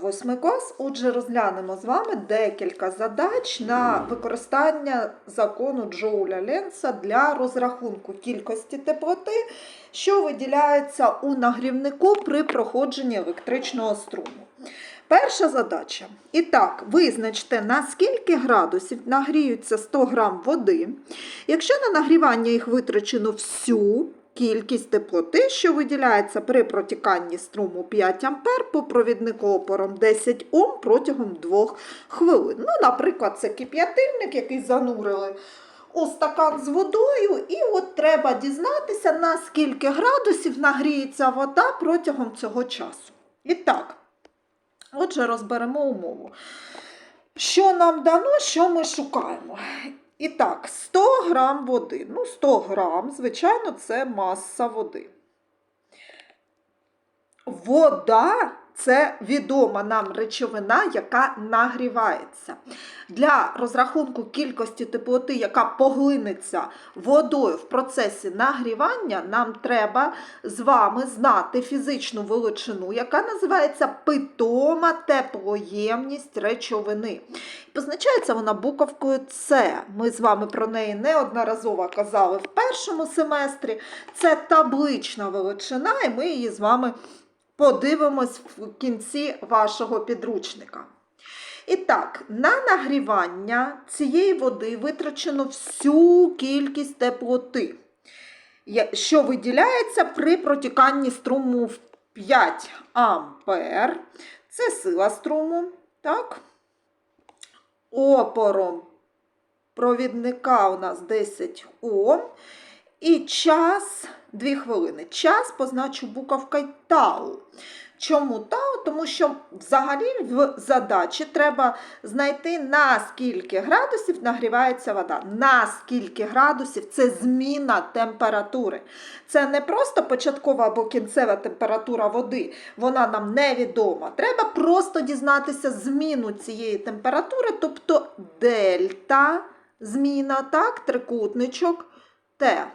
Восьмий клас. Отже, розглянемо з вами декілька задач на використання закону Джоуля Ленца для розрахунку кількості теплоти, що виділяється у нагрівнику при проходженні електричного струму. Перша задача. І так, визначте, на скільки градусів нагріються 100 грам води. Якщо на нагрівання їх витрачено всю кількість теплоти, що виділяється при протіканні струму 5 А по провіднику опором 10 Ом протягом 2 хвилин. Ну, наприклад, це кип'ятильник, який занурили у стакан з водою, і от треба дізнатися, на скільки градусів нагріється вода протягом цього часу. І так, отже, розберемо умову. Що нам дано, що ми шукаємо? І так, 100 грам води. Ну, 100 грам, звичайно, це маса води. Вода це відома нам речовина, яка нагрівається. Для розрахунку кількості теплоти, яка поглинеться водою в процесі нагрівання, нам треба з вами знати фізичну величину, яка називається питома теплоємність речовини. Позначається вона буковкою С. Ми з вами про неї неодноразово казали в першому семестрі. Це таблична величина, і ми її з вами подивимось в кінці вашого підручника. І так, на нагрівання цієї води витрачено всю кількість теплоти, що виділяється при протіканні струму в 5 ампер. Це сила струму, так? Опором провідника у нас 10 Ом. І час 2 хвилини. Час позначу буковкою тау. Чому тау? Тому що взагалі в задачі треба знайти на скільки градусів нагрівається вода. На скільки градусів це зміна температури. Це не просто початкова або кінцева температура води, вона нам невідома. Треба просто дізнатися зміну цієї температури, тобто дельта зміна, так, трикутничок Т.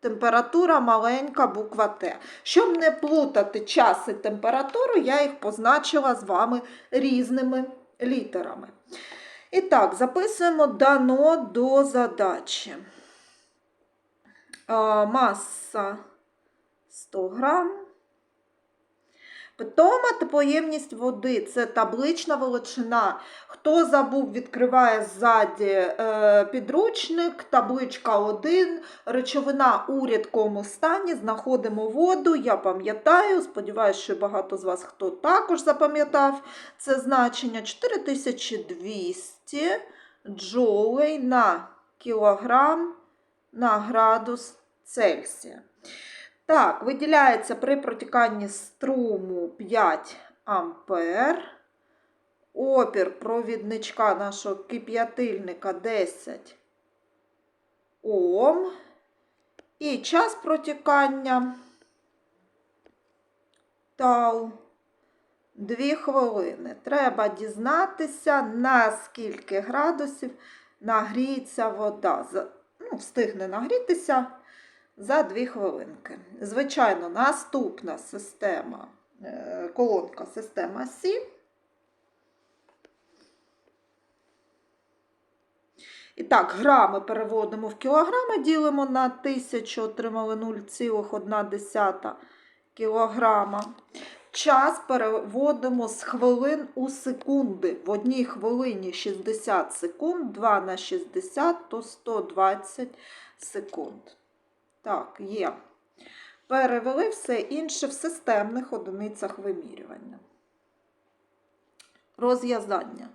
Температура маленька буква Т. Щоб не плутати час і температуру, я їх позначила з вами різними літерами. І так, записуємо дано до задачі. Маса 100 грам. Питома теплоємність води це таблична величина. Хто забув, відкриває ззаді е, підручник, табличка 1, речовина у рідкому стані, знаходимо воду. Я пам'ятаю, сподіваюся, що багато з вас хто також запам'ятав це значення 4200 джоулей на кілограм на градус Цельсія. Так, виділяється при протіканні струму 5 ампер. Опір провідничка нашого кип'ятильника 10 Ом. І час протікання тау 2 хвилини. Треба дізнатися, на скільки градусів нагріється вода. Ну, встигне нагрітися за 2 хвилинки. Звичайно, наступна система, е, колонка система Сі. І так, грами переводимо в кілограми, ділимо на 1000, отримали 0,1 кілограма. Час переводимо з хвилин у секунди. В одній хвилині 60 секунд, 2 на 60 то 120 секунд. Так, є. Перевели все інше в системних одиницях вимірювання. Розв'язання.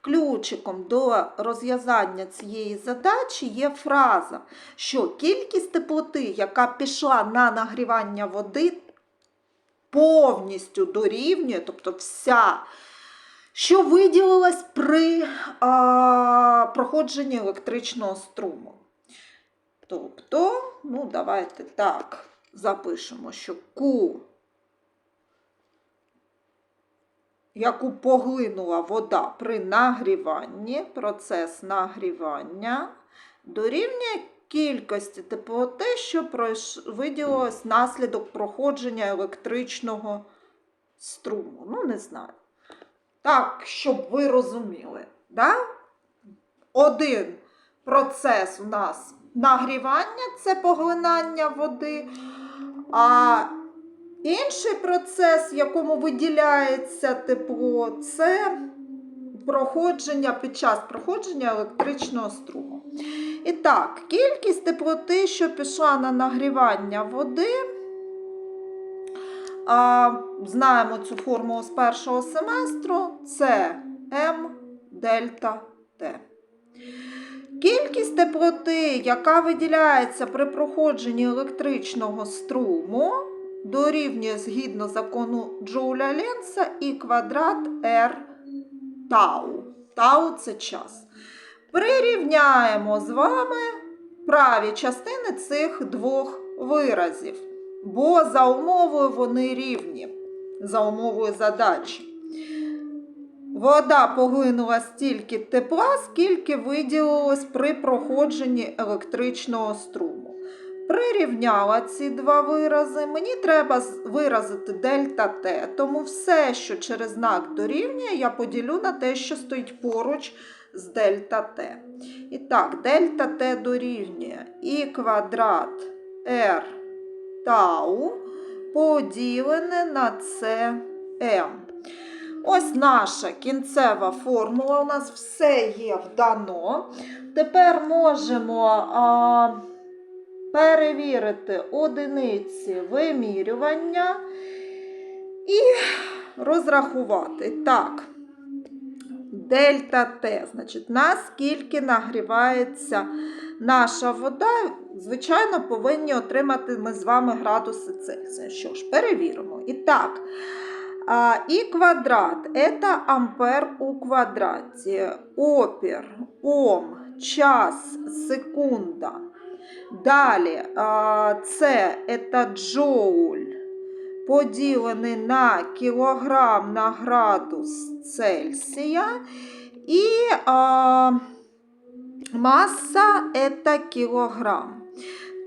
Ключиком до розв'язання цієї задачі є фраза, що кількість теплоти, яка пішла на нагрівання води, повністю дорівнює, тобто вся, що виділилась при а, проходженні електричного струму. Тобто, ну, давайте так запишемо, що Q, яку поглинула вода при нагріванні, процес нагрівання, дорівнює кількості теплоти, що виділилось внаслідок проходження електричного струму. Ну, не знаю. Так, щоб ви розуміли. Да? Один процес у нас нагрівання це поглинання води, а інший процес, в якому виділяється тепло, це проходження під час проходження електричного струму. І так, кількість теплоти, що пішла на нагрівання води. А, знаємо цю формулу з першого семестру. Це М дельта Т. Кількість теплоти, яка виділяється при проходженні електричного струму, дорівнює згідно закону Джоуля Ленца і квадрат R тау. Тау це час. Прирівняємо з вами праві частини цих двох виразів, бо за умовою вони рівні, за умовою задачі. Вода поглинула стільки тепла, скільки виділилось при проходженні електричного струму. Прирівняла ці два вирази. Мені треба виразити дельта Т, тому все, що через знак дорівнює, я поділю на те, що стоїть поруч з дельта Т. І так, дельта Т дорівнює і квадрат R тау поділене на СМ. Ось наша кінцева формула. У нас все є вдано. Тепер можемо а, перевірити одиниці вимірювання і розрахувати. Так, дельта Т, значить, наскільки нагрівається наша вода, звичайно, повинні отримати ми з вами градуси Цельсія. Що ж, перевіримо. І так, и квадрат – это ампер у квадраті. Опір, ом, час, секунда. Далі а, це это джоуль, поділений на кілограм на градус Цельсія. І а, маса – это кілограм.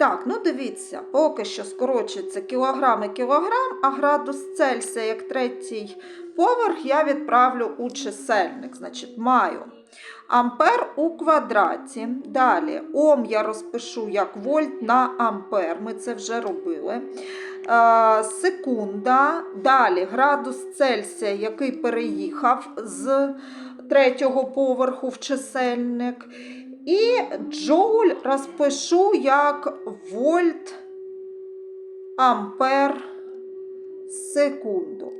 Так, ну дивіться, поки що скорочується кілограм і кілограм, а градус Цельсія як третій поверх я відправлю у чисельник. Значить, маю ампер у квадраті. Далі Ом я розпишу як вольт на ампер. Ми це вже робили. Е, секунда. Далі градус Цельсія, який переїхав з третього поверху в чисельник. І джоуль розпишу як вольт ампер секунду.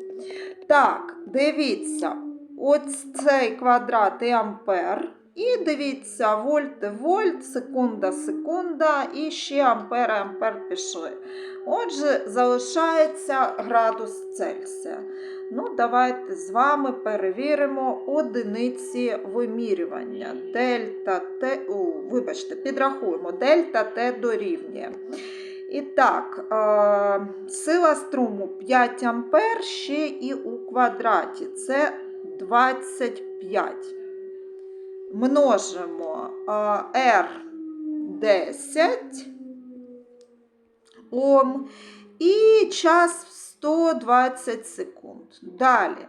Так, дивіться, ось цей квадрат і ампер. І дивіться, вольт, вольт, секунда, секунда, і ще ампер, ампер пішли. Отже, залишається градус Цельсія. Ну, давайте з вами перевіримо одиниці вимірювання. Дельта Т, о, вибачте, підрахуємо, дельта Т дорівнює. І так, е, сила струму 5 ампер ще і у квадраті. Це 25. Множимо е, R 10 Ом і час 120 секунд. Далі.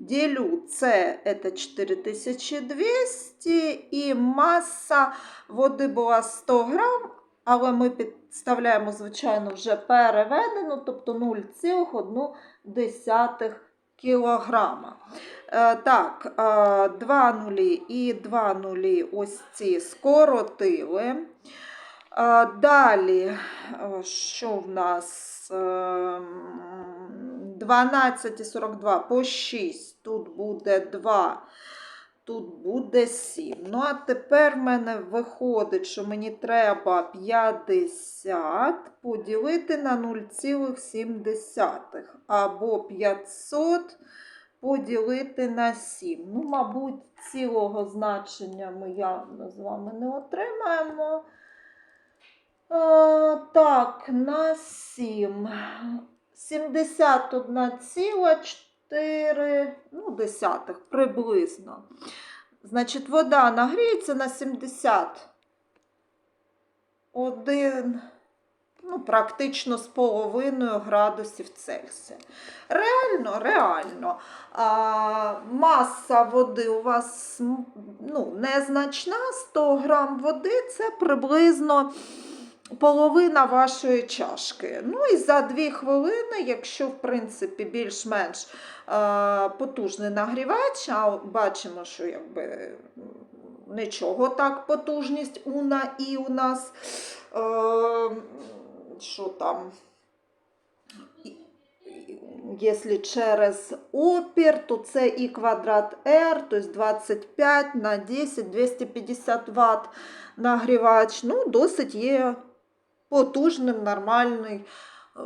Ділю це, це 4200 і маса води була 100 грам, але ми підставляємо, звичайно, вже переведену, тобто 0,1 кілограма. Е, так, е, 2 нулі і 2 нулі ось ці скоротили. Далі, е, що в нас? Ем, 12 і 42 по 6. Тут буде 2, тут буде 7. Ну, а тепер в мене виходить, що мені треба 50 поділити на 0,7 або 500 поділити на 7. Ну, мабуть, цілого значення ми явно з вами не отримаємо. Е, так, на 7. 71,4 ну, десятих приблизно. Значить, вода нагріється на 71 ну, практично з половиною градусів Цельсія. Реально, реально. А, маса води у вас ну, незначна, 100 грам води це приблизно половина вашої чашки. Ну і за 2 хвилини, якщо в принципі більш-менш е, потужний нагрівач, а бачимо, що якби нічого так потужність уна і у нас. Е, що там? Якщо через опір, то це і квадрат R, тобто 25 на 10, 250 Вт нагрівач. Ну, досить є потужним, нормальний е,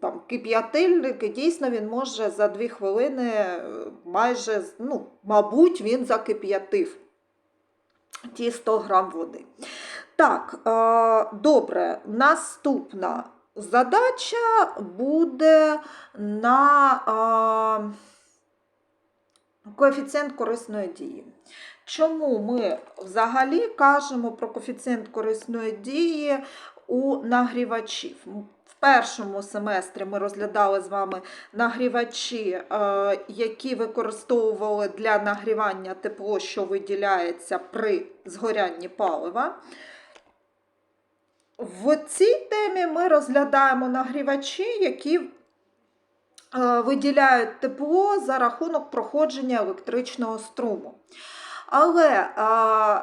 там, кип'ятильник, і дійсно він може за 2 хвилини е, майже, ну, мабуть, він закип'ятив ті 100 грам води. Так, е, добре, наступна задача буде на коефіцієнт корисної дії. Чому ми взагалі кажемо про коефіцієнт корисної дії у нагрівачів? В першому семестрі ми розглядали з вами нагрівачі, е, які використовували для нагрівання тепло, що виділяється при згорянні палива. В цій темі ми розглядаємо нагрівачі, які е, виділяють тепло за рахунок проходження електричного струму. Але е,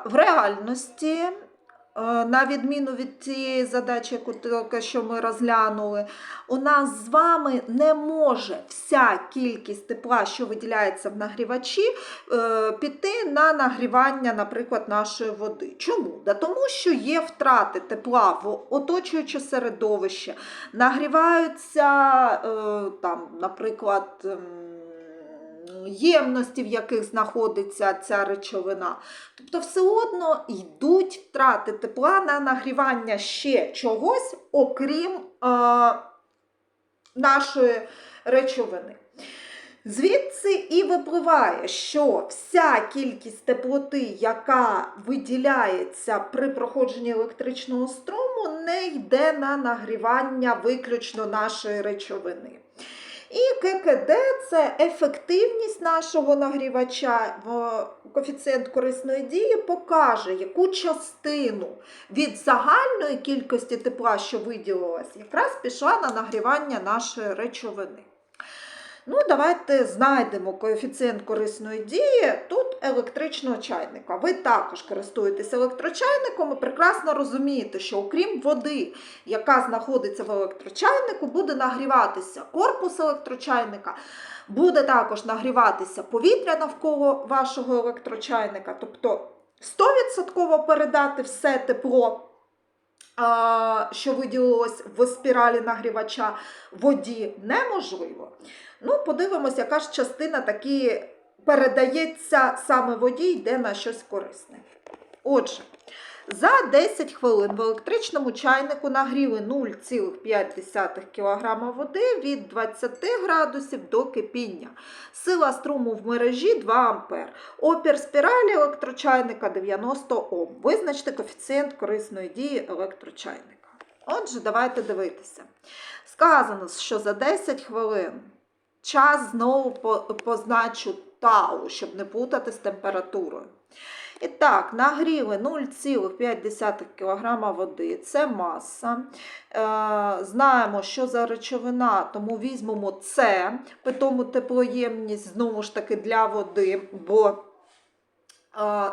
в реальності, е, на відміну від тієї задачі, яку тільки що ми розглянули, у нас з вами не може вся кількість тепла, що виділяється в нагрівачі, е, піти на нагрівання, наприклад, нашої води. Чому? Да тому що є втрати тепла в оточуюче середовище, нагріваються, е, там, наприклад, ем, ємності, в яких знаходиться ця речовина. Тобто, все одно йдуть втрати тепла на нагрівання ще чогось, окрім е, нашої речовини. Звідси і випливає, що вся кількість теплоти, яка виділяється при проходженні електричного струму, не йде на нагрівання виключно нашої речовини. І ККД це ефективність нашого нагрівача, коефіцієнт корисної дії покаже, яку частину від загальної кількості тепла, що виділилась, якраз пішла на нагрівання нашої речовини. Ну, давайте знайдемо коефіцієнт корисної дії тут електричного чайника. Ви також користуєтесь електрочайником і прекрасно розумієте, що окрім води, яка знаходиться в електрочайнику, буде нагріватися корпус електрочайника, буде також нагріватися повітря навколо вашого електрочайника. Тобто 100% передати все тепло що виділилось в спіралі нагрівача воді, неможливо. Ну, подивимось, яка ж частина таки передається саме воді, йде на щось корисне. Отже, за 10 хвилин в електричному чайнику нагріли 0,5 кг води від 20 градусів до кипіння. Сила струму в мережі 2 А. Опір спіралі електрочайника 90 Ом. Визначте коефіцієнт корисної дії електрочайника. Отже, давайте дивитися. Сказано, що за 10 хвилин час знову позначу тау, щоб не плутати з температурою. І так, нагріли 0,5 кг води, це маса. Е, знаємо, що за речовина, тому візьмемо це, питому теплоємність знову ж таки для води, бо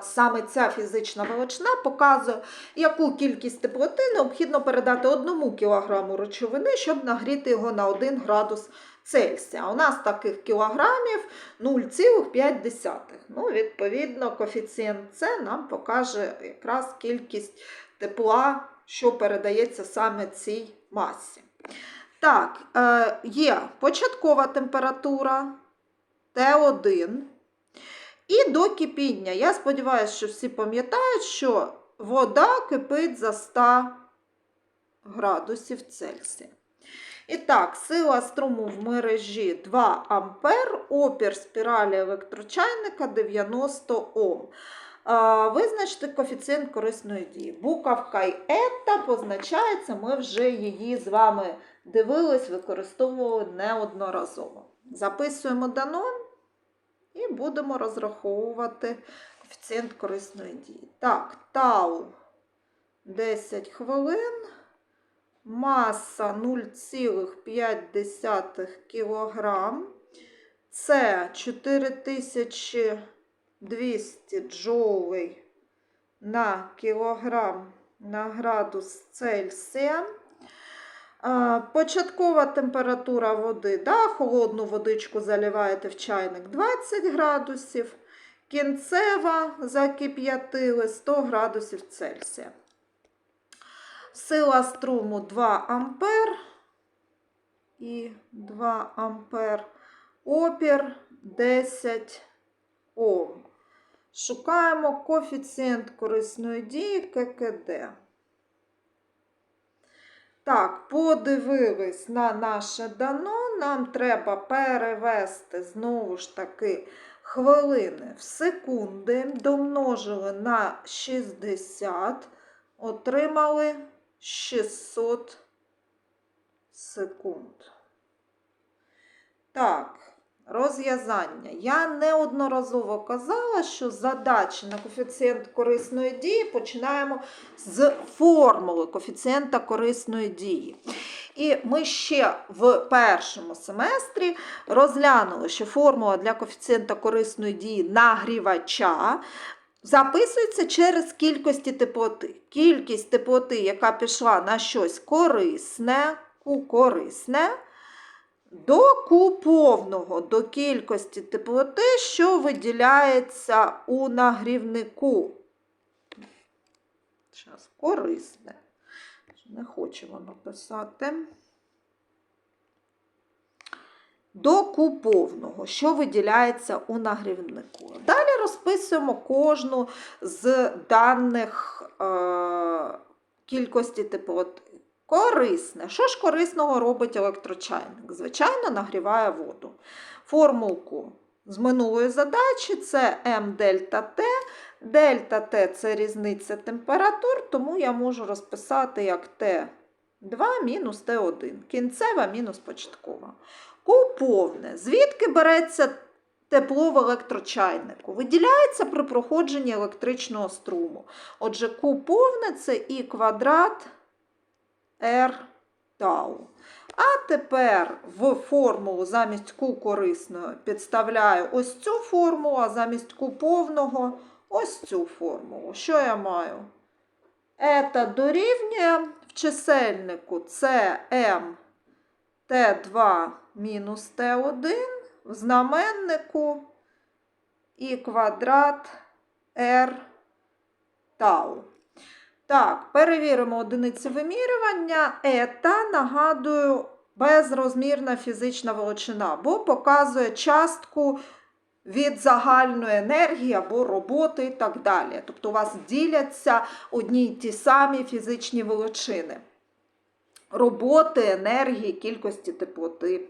саме ця фізична величина показує, яку кількість теплоти необхідно передати 1 кг речовини, щоб нагріти його на 1 градус Цельсія. У нас таких кілограмів 0,5. Ну, відповідно, коефіцієнт С нам покаже якраз кількість тепла, що передається саме цій масі. Так, е, є початкова температура Т1. І до кипіння. Я сподіваюся, що всі пам'ятають, що вода кипить за 100 градусів Цельсія. І так, сила струму в мережі 2 А, опір спіралі електрочайника 90 Ом. Визначте коефіцієнт корисної дії. Буковка й ета позначається, ми вже її з вами дивились, використовували неодноразово. Записуємо дано і будемо розраховувати коефіцієнт корисної дії. Так, тау 10 хвилин, маса 0,5 кг, це 4200 джоулей на кілограм на градус Цельсія. Початкова температура води, да, холодну водичку заливаєте в чайник 20 градусів, кінцева закип'ятили 100 градусів Цельсія. Сила струму 2 ампер і 2 ампер. Опір 10 Ом. Шукаємо коефіцієнт корисної дії ККД. Так, подивились на наше дано. Нам треба перевести знову ж таки хвилини в секунди. Домножили на 60, отримали 600 секунд. Так, розв'язання. Я неодноразово казала, що задачі на коефіцієнт корисної дії починаємо з формули коефіцієнта корисної дії. І ми ще в першому семестрі розглянули, що формула для коефіцієнта корисної дії нагрівача записується через кількості теплоти. Кількість теплоти, яка пішла на щось корисне, у корисне, до Q повного, до кількості теплоти, що виділяється у нагрівнику. Зараз, корисне. Не хочемо написати. До Q повного, що виділяється у нагрівнику. Далі розписуємо кожну з даних е, кількості теплоти. Корисне. Що ж корисного робить електрочайник? Звичайно, нагріває воду. Формулку з минулої задачі це М дельта Т. Дельта Т це різниця температур, тому я можу розписати як Т2 мінус Т1. Кінцева мінус початкова. Q. Звідки береться тепло в електрочайнику? Виділяється при проходженні електричного струму. Отже, Q повне це І квадрат R тау. А тепер в формулу замість Q корисного підставляю ось цю формулу, а замість Q повного ось цю формулу. Що я маю? Ета дорівнює в чисельнику М Т2 мінус Т1, в знаменнику І квадрат R тау. Так, перевіримо одиниці вимірювання. Ета, нагадую, безрозмірна фізична величина, бо показує частку від загальної енергії або роботи і так далі. Тобто у вас діляться одні й ті самі фізичні величини. Роботи, енергії, кількості теплоти,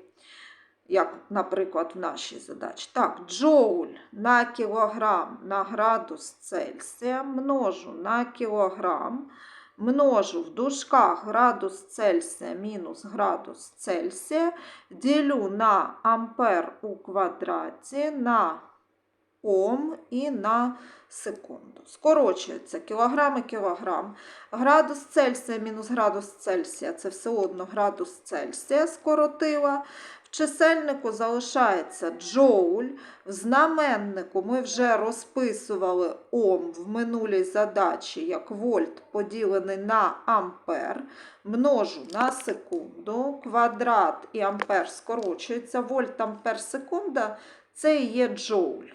як, наприклад, в нашій задачі. Так, джоуль на кілограм на градус Цельсія множу на кілограм, множу в дужках градус Цельсія мінус градус Цельсія, ділю на ампер у квадраті на Ом і на секунду. Скорочується кілограм і кілограм. Градус Цельсія мінус градус Цельсія це все одно градус Цельсія скоротила. В чисельнику залишається джоуль. В знаменнику ми вже розписували Ом в минулій задачі як вольт поділений на ампер. Множу на секунду. Квадрат і ампер скорочується. Вольт, ампер, секунда це і є джоуль.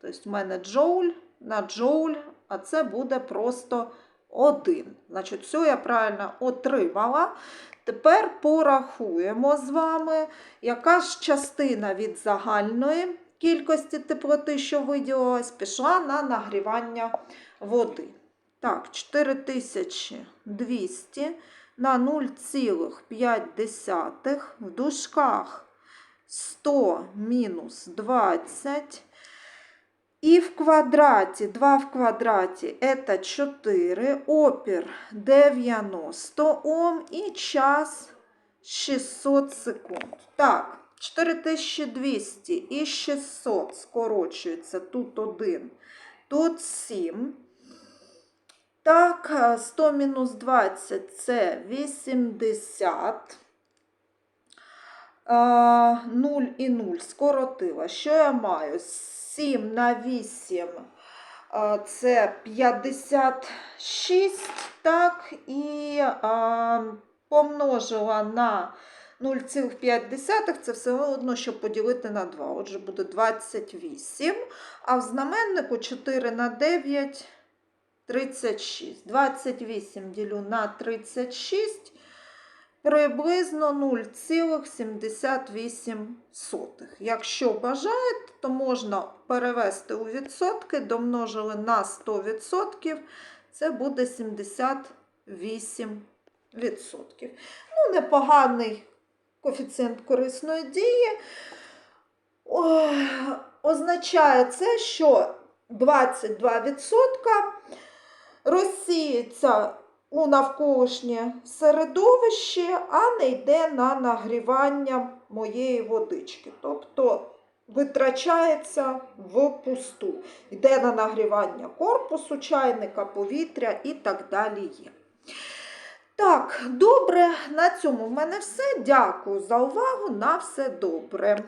Тобто в мене джоуль на джоуль, а це буде просто 1. Значить, все я правильно отримала. Тепер порахуємо з вами, яка ж частина від загальної кількості теплоти, що виділилась, пішла на нагрівання води. Так, 4200 на 0,5 в дужках 100 мінус 20. І в квадраті, 2 в квадраті це 4, опір 90 Ом і час 600 секунд. Так, 4200 і 600 скорочується. Тут 1, тут 7. Так, е, 100 мінус 20 це 80. 0 і 0 скоротила. Що я маю? 7 на 8 а, це 56, так, і а, помножила на 0,5, це все одно, щоб поділити на 2. Отже, буде 28, а в знаменнику 4 на 9 36. 28 ділю на 36 приблизно 0,78. Якщо бажаєте, то можна перевести у відсотки, домножили на 100%, це буде 78 відсотків. Ну, непоганий коефіцієнт корисної дії. О, означає це, що 22% розсіється у навколишнє середовище, а не йде на нагрівання моєї водички. Тобто витрачається впусту. Йде на нагрівання корпусу, чайника, повітря і так далі є. Так, добре, на цьому в мене все. Дякую за увагу. На все добре.